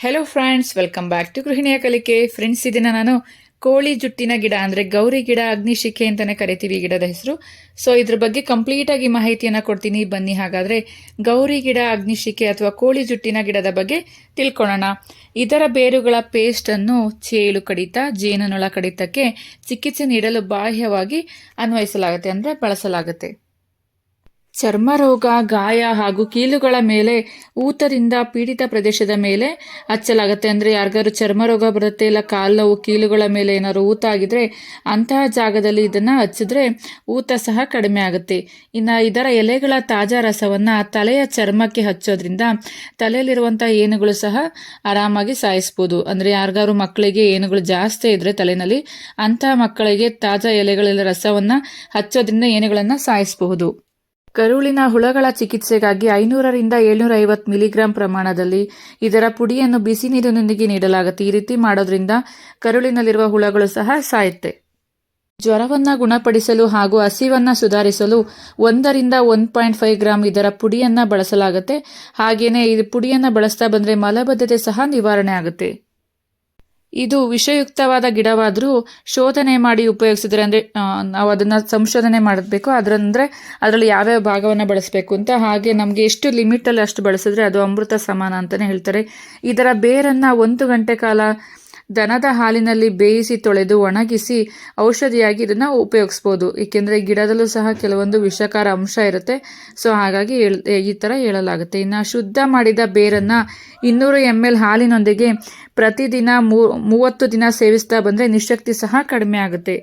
Hello friends welcome back to ಗೃಹಿಣಿಯ ಕಲಿಕೆ friends ಇದನ್ನ ನಾನು ಕೋಳಿ ಜುಟ್ಟಿನ ಗಿಡ ಅಂದ್ರೆ ಗೌರಿ ಗಿಡ ಅಗ್ನಿಶಿಖೆ ಅಂತಾನೆ ಕರಿತೀವಿ ಗಿಡದ ಹೆಸರು. ಸೊ ಇದ್ರ ಬಗ್ಗೆ ಕಂಪ್ಲೀಟ್ ಆಗಿ ಮಾಹಿತಿಯನ್ನ ಕೊಡ್ತೀನಿ. ಬನ್ನಿ ಹಾಗಾದ್ರೆ ಗೌರಿ ಗಿಡ ಅಗ್ನಿಶಿಖೆ ಅಥವಾ ಕೋಳಿ ಜುಟ್ಟಿನ ಗಿಡದ ಬಗ್ಗೆ ತಿಳ್ಕೊಳ್ಳೋಣ. ಇದರ ಬೇರುಗಳ ಪೇಸ್ಟ್ ಅನ್ನು ಚೇಳು ಕಡಿತ, ಜೇನುನೊಳ ಕಡಿತಕ್ಕೆ ಚಿಕಿತ್ಸೆ ನೀಡಲು ಬಾಹ್ಯವಾಗಿ ಅನ್ವಯಿಸಲಾಗುತ್ತೆ ಅಂದ್ರೆ ಬಳಸಲಾಗುತ್ತೆ. ಚರ್ಮ ರೋಗ ಗಾಯ ಹಾಗೂ ಕೀಲುಗಳ ಮೇಲೆ ಊತದಿಂದ ಪೀಡಿತ ಪ್ರದೇಶದ ಮೇಲೆ ಹಚ್ಚಲಾಗುತ್ತೆ. ಅಂದರೆ ಯಾರಿಗಾದ್ರು ಚರ್ಮ ರೋಗ ಬರುತ್ತೆ ಇಲ್ಲ ಕಾಲು ಕೀಲುಗಳ ಮೇಲೆ ಏನಾದ್ರು ಊತ ಆಗಿದ್ರೆ ಅಂತಹ ಜಾಗದಲ್ಲಿ ಇದನ್ನು ಹಚ್ಚಿದ್ರೆ ಊತ ಸಹ ಕಡಿಮೆ ಆಗುತ್ತೆ. ಇನ್ನು ಇದರ ಎಲೆಗಳ ತಾಜಾ ರಸವನ್ನು ತಲೆಯ ಚರ್ಮಕ್ಕೆ ಹಚ್ಚೋದ್ರಿಂದ ತಲೆಯಲ್ಲಿರುವಂಥ ಏನುಗಳು ಸಹ ಆರಾಮಾಗಿ ಸಾಯಿಸ್ಬೋದು. ಅಂದರೆ ಯಾರಿಗಾದ್ರು ಮಕ್ಕಳಿಗೆ ಏನುಗಳು ಜಾಸ್ತಿ ಇದ್ರೆ ತಲೆಯಲ್ಲಿ ಅಂತಹ ಮಕ್ಕಳಿಗೆ ತಾಜಾ ಎಲೆಗಳ ರಸವನ್ನು ಹಚ್ಚೋದ್ರಿಂದ ಏನುಗಳನ್ನು ಸಾಯಿಸಬಹುದು. ಕರುಳಿನ ಹುಳಗಳ ಚಿಕಿತ್ಸೆಗಾಗಿ ಐನೂರರಿಂದ ಏಳ್ನೂರ ಐವತ್ತು ಮಿಲಿಗ್ರಾಂ ಪ್ರಮಾಣದಲ್ಲಿ ಇದರ ಪುಡಿಯನ್ನು ಬಿಸಿ ನೀರಿನೊಂದಿಗೆ ನೀಡಲಾಗುತ್ತೆ. ಈ ರೀತಿ ಮಾಡೋದ್ರಿಂದ ಕರುಳಿನಲ್ಲಿರುವ ಹುಳಗಳು ಸಹ ಸಾಯುತ್ತೆ. ಜ್ವರವನ್ನು ಗುಣಪಡಿಸಲು ಹಾಗೂ ಹಸಿವನ್ನು ಸುಧಾರಿಸಲು ಒಂದರಿಂದ ಒನ್ ಪಾಯಿಂಟ್ ಫೈವ್ ಗ್ರಾಮ್ ಇದರ ಪುಡಿಯನ್ನು ಬಳಸಲಾಗುತ್ತೆ. ಹಾಗೆಯೇ ಈ ಪುಡಿಯನ್ನು ಬಳಸ್ತಾ ಬಂದರೆ ಮಲಬದ್ಧತೆ ಸಹ ನಿವಾರಣೆ ಆಗುತ್ತೆ. ಇದು ವಿಷಯುಕ್ತವಾದ ಗಿಡವಾದರೂ ಶೋಧನೆ ಮಾಡಿ ಉಪಯೋಗಿಸಿದ್ರೆ ಅಂದರೆ ನಾವು ಅದನ್ನು ಸಂಶೋಧನೆ ಮಾಡಬೇಕು. ಅದರಂದರೆ ಅದರಲ್ಲಿ ಯಾವ್ಯಾವ ಭಾಗವನ್ನು ಬಳಸಬೇಕು ಅಂತ. ಹಾಗೆ ನಮಗೆ ಎಷ್ಟು ಲಿಮಿಟಲ್ಲಿ ಅಷ್ಟು ಬಳಸಿದ್ರೆ ಅದು ಅಮೃತ ಸಮಾನ ಅಂತಲೇ ಹೇಳ್ತಾರೆ. ಇದರ ಬೇರನ್ನು ಒಂದು ಗಂಟೆ ಕಾಲ ದನದ ಹಾಲಿನಲ್ಲಿ ಬೇಯಿಸಿ ತೊಳೆದು ಒಣಗಿಸಿ ಔಷಧಿಯಾಗಿ ಇದನ್ನು ಉಪಯೋಗಿಸ್ಬೋದು. ಏಕೆಂದರೆ ಗಿಡದಲ್ಲೂ ಸಹ ಕೆಲವೊಂದು ವಿಷಕಾರ ಅಂಶ ಇರುತ್ತೆ. ಸೊ, ಹಾಗಾಗಿ ಈ ಥರ ಹೇಳಲಾಗುತ್ತೆ. ಇನ್ನು ಶುದ್ಧ ಮಾಡಿದ ಬೇರನ್ನು ಇನ್ನೂರು ಎಂ ಎಲ್ ಹಾಲಿನೊಂದಿಗೆ ಪ್ರತಿದಿನ ಮೂವತ್ತು ದಿನ ಸೇವಿಸ್ತಾ ಬಂದರೆ ನಿಶಕ್ತಿ ಸಹ ಕಡಿಮೆ ಆಗುತ್ತೆ.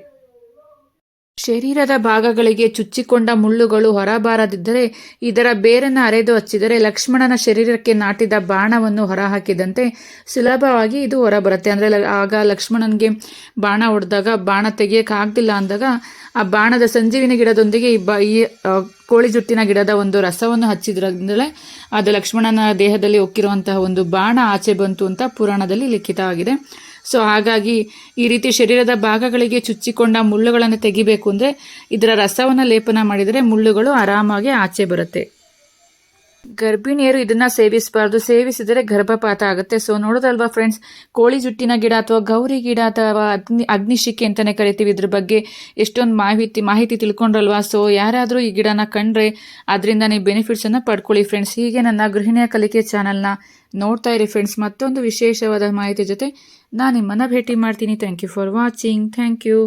ಶರೀರದ ಭಾಗಗಳಿಗೆ ಚುಚ್ಚಿಕೊಂಡ ಮುಳ್ಳುಗಳು ಹೊರಬಾರದಿದ್ದರೆ, ಇದರ ಬೇರನ್ನು ಅರೆದು ಹಚ್ಚಿದರೆ ಲಕ್ಷ್ಮಣನ ಶರೀರಕ್ಕೆ ನಾಟಿದ ಬಾಣವನ್ನು ಹೊರಹಾಕಿದಂತೆ ಸುಲಭವಾಗಿ ಇದು ಹೊರಬರುತ್ತೆ. ಅಂದರೆ ಆಗ ಲಕ್ಷ್ಮಣನಿಗೆ ಬಾಣ ಹೊಡೆದಾಗ ಬಾಣ ತೆಗಿಯೋಕ್ಕಾಗಲಿಲ್ಲ ಅಂದಾಗ ಆ ಬಾಣದ ಸಂಜೀವಿನ ಗಿಡದೊಂದಿಗೆ ಈ ಬ ಈ ಕೋಳಿ ಜುಟ್ಟಿನ ಗಿಡದ ಒಂದು ರಸವನ್ನು ಹಚ್ಚಿದ್ರಿಂದಲೇ ಅದು ಲಕ್ಷ್ಮಣನ ದೇಹದಲ್ಲಿ ಒಕ್ಕಿರುವಂತಹ ಒಂದು ಬಾಣ ಆಚೆ ಬಂತು ಅಂತ ಪುರಾಣದಲ್ಲಿ ಲಿಖಿತವಾಗಿದೆ ಸೊ ಹಾಗಾಗಿ ಈ ರೀತಿ ಶರೀರದ ಭಾಗಗಳಿಗೆ ಚುಚ್ಚಿಕೊಂಡ ಮುಳ್ಳುಗಳನ್ನು ತೆಗಿಬೇಕು ಅಂದರೆ ಇದರ ರಸವನ್ನು ಲೇಪನ ಮಾಡಿದರೆ ಮುಳ್ಳುಗಳು ಆರಾಮಾಗಿ ಆಚೆ ಬರುತ್ತೆ. ಗರ್ಭಿಣಿಯರು ಇದನ್ನ ಸೇವಿಸಬಾರ್ದು, ಸೇವಿಸಿದರೆ ಗರ್ಭಪಾತ ಆಗುತ್ತೆ. ಸೊ ನೋಡೋದಲ್ವಾ ಫ್ರೆಂಡ್ಸ್ ಕೋಳಿ ಜುಟ್ಟಿನ ಗಿಡ ಅಥವಾ ಗೌರಿ ಗಿಡ ಅಥವಾ ಅಗ್ನಿ ಅಗ್ನಿಶಿಕೆ ಅಂತಾನೆ ಕರಿತೀವಿ ಇದ್ರ ಬಗ್ಗೆ. ಎಷ್ಟೊಂದು ಮಾಹಿತಿ ಮಾಹಿತಿ ತಿಳ್ಕೊಂಡ್ರಲ್ವಾ? ಸೊ ಯಾರಾದರೂ ಈ ಗಿಡನ ಕಂಡ್ರೆ ಅದರಿಂದ ನೀವು ಬೆನಿಫಿಟ್ಸನ್ನು ಪಡ್ಕೊಳ್ಳಿ ಫ್ರೆಂಡ್ಸ್ ಹೀಗೆ ನನ್ನ ಗೃಹಿಣಿಯ ಕಲಿಕೆ ಚಾನಲ್ನ ನೋಡ್ತಾ ಇರಿ ಫ್ರೆಂಡ್ಸ್ ಮತ್ತೊಂದು ವಿಶೇಷವಾದ ಮಾಹಿತಿ ಜೊತೆ ನಾನು ನಿಮ್ಮನ್ನು ಭೇಟಿ ಮಾಡ್ತೀನಿ. Thank you for watching thank you